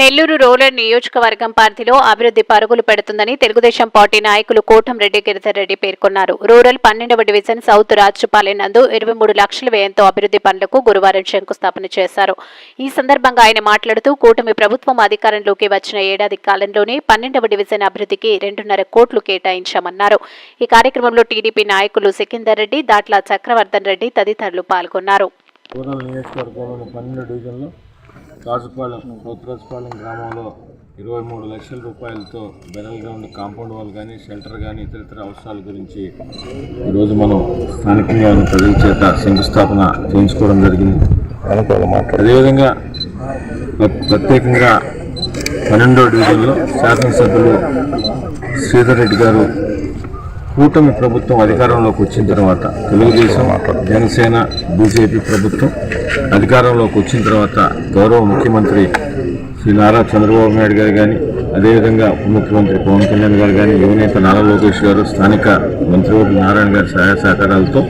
Nellore rural నియోజకవర్గం పరిధిలో అభివృద్ధి పరుగులు పెడుతుందని తెలుగుదేశం పార్టీ నాయకులు కోటంరెడ్డి గిరిధర్ రెడ్డి పేర్కొన్నారు. రూరల్ పన్నెండవ డివిజన్ సౌత్ రాజుపాలెం నందు ఇరవై మూడు లక్షల వ్యయంతో అభివృద్ధి పనులకు గురువారం శంకుస్థాపన చేశారు. ఈ సందర్భంగా ఆయన మాట్లాడుతూ కూటమి ప్రభుత్వం అధికారంలోకి వచ్చిన ఏడాది కాలంలోనే పన్నెండవ డివిజన్ అభివృద్ధికి రెండున్నర కోట్లు కేటాయించామన్నారు. ఈ కార్యక్రమంలో టీడీపీ నాయకులు సికిందర్ రెడ్డి దాట్ల చక్రవర్ధన్ రెడ్డి తదితరులు పాల్గొన్నారు. రూరల్ నియోజకవర్గంలోని గ్రామంలో ఇరవై మూడు లక్షల రూపాయలతో బెరల్ గ్రౌండ్ కాంపౌండ్ వాల్ కానీ షెల్టర్ కానీ ఇతరితర అవసరాల గురించి ఈరోజు మనం స్థానికంగా ఉన్న ప్రజల చేత శంకుస్థాపన చేయించుకోవడం జరిగింది. అదేవిధంగా ప్రత్యేకంగా పన్నెండో డివిజన్లో శాసనసభ్యులు శ్రీధర్ రెడ్డి గారు కూటమి ప్రభుత్వం అధికారంలోకి వచ్చిన తర్వాత తెలుగుదేశం జనసేన బీజేపీ ప్రభుత్వం అధికారంలోకి వచ్చిన తర్వాత గౌరవ ముఖ్యమంత్రి శ్రీ నారా చంద్రబాబు నాయుడు గారు కానీ అదేవిధంగా ముఖ్యమంత్రి పవన్ కళ్యాణ్ గారు కానీ యువనేత నారా లోకేష్ గారు స్థానిక మంత్రివర్గ నారాయణ గారి సహాయ సహకారాలతో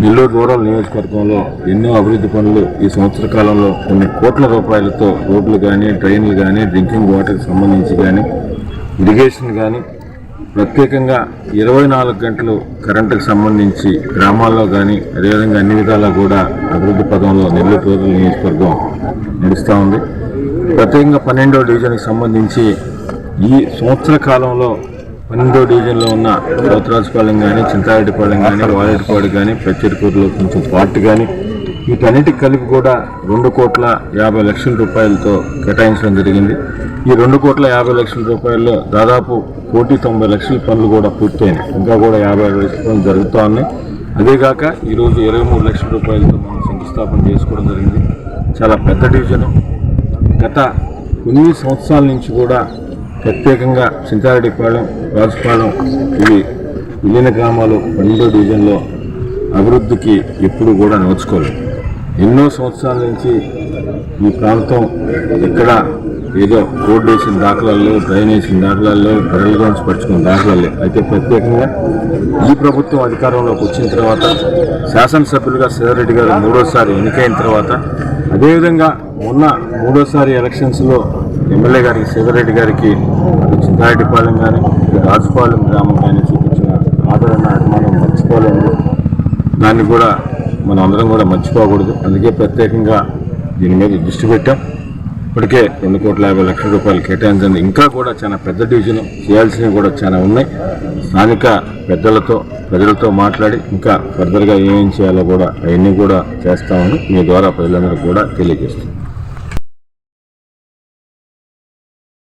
నెల్లూరు రూరల్ నియోజకవర్గంలో ఎన్నో అభివృద్ధి పనులు ఈ సంవత్సర కాలంలో కొన్ని కోట్ల రూపాయలతో రోడ్లు కానీ డ్రైన్లు కానీ డ్రింకింగ్ వాటర్కి సంబంధించి కానీ ఇరిగేషన్ కానీ ప్రత్యేకంగా ఇరవై నాలుగు గంటలు కరెంటుకు సంబంధించి గ్రామాల్లో కానీ అదేవిధంగా అన్ని విధాలా కూడా అభివృద్ధి పదంలో నెల్లూరు రూరల్ నియోజకవర్గం నడుస్తూ ఉంది. ప్రత్యేకంగా పన్నెండో డివిజన్కి సంబంధించి ఈ సంవత్సర కాలంలో పన్నెండో డివిజన్లో ఉన్న సౌతరాజుపాలెం కానీ చింతారెడ్డిపాలెం కానీ వాలెట్పాడు కానీ పెచ్చరికూరులో కొంచెం పార్ట్ కానీ వీటన్నిటికి కలిపి కూడా రెండు కోట్ల యాభై లక్షల రూపాయలతో కేటాయించడం జరిగింది. ఈ రెండు కోట్ల యాభై లక్షల రూపాయల్లో దాదాపు కోటి తొంభై లక్షల పనులు కూడా పూర్తయినాయి. ఇంకా కూడా యాభై ఆరు లక్షల పనులు జరుగుతూ ఉన్నాయి. అదేగాక ఈరోజు ఇరవై మూడు లక్షల రూపాయలతో మనం శంకుస్థాపన చేసుకోవడం జరిగింది. చాలా పెద్ద డివిజను. గత కొన్ని సంవత్సరాల నుంచి కూడా ప్రత్యేకంగా చింతారెడ్డిపాలెం రాజుపాలెం ఇవి విలీన గ్రామాలు పన్నెండో డివిజన్లో అభివృద్ధికి ఎప్పుడు కూడా నోచుకోలేదు. ఎన్నో సంవత్సరాల నుంచి ఈ ప్రాంతం ఎక్కడ ఏదో రోడ్డు వేసిన దాఖలాల్లో డ్రైన్ వేసిన దాఖలాలు బెరల్ గ్రౌండ్స్ పరుచుకున్న దాఖలాలు. అయితే ప్రత్యేకంగా ఈ ప్రభుత్వం అధికారంలోకి వచ్చిన తర్వాత శాసనసభ్యులుగా సిద్ధారెడ్డి గారు మూడోసారి ఎన్నికైన తర్వాత అదేవిధంగా మొన్న మూడోసారి ఎలక్షన్స్లో ఎమ్మెల్యే గారికి సిద్ధారెడ్డి గారికి చింతారెడ్డిపాలెం కానీ రాజుపాలెం గ్రామం కానీ చూపించిన ఆదరణ అభిమానం మర్చిపోలేము. దాన్ని కూడా మనం అందరం కూడా మర్చిపోకూడదు. అందుకే ప్రత్యేకంగా దీని మీద దృష్టి పెట్టాం. ఇప్పటికే రెండు కోట్ల యాభై లక్షల రూపాయలు కేటాయించింది ఇంకా కూడా చాలా పెద్ద డివిజన్ చేయాల్సినవి కూడా చాలా ఉన్నాయి. స్థానిక పెద్దలతో ప్రజలతో మాట్లాడి ఇంకా ఫర్దర్గా ఏమేం చేయాలో కూడా అవన్నీ కూడా చేస్తామని మీ ద్వారా ప్రజలందరూ కూడా తెలియజేస్తాం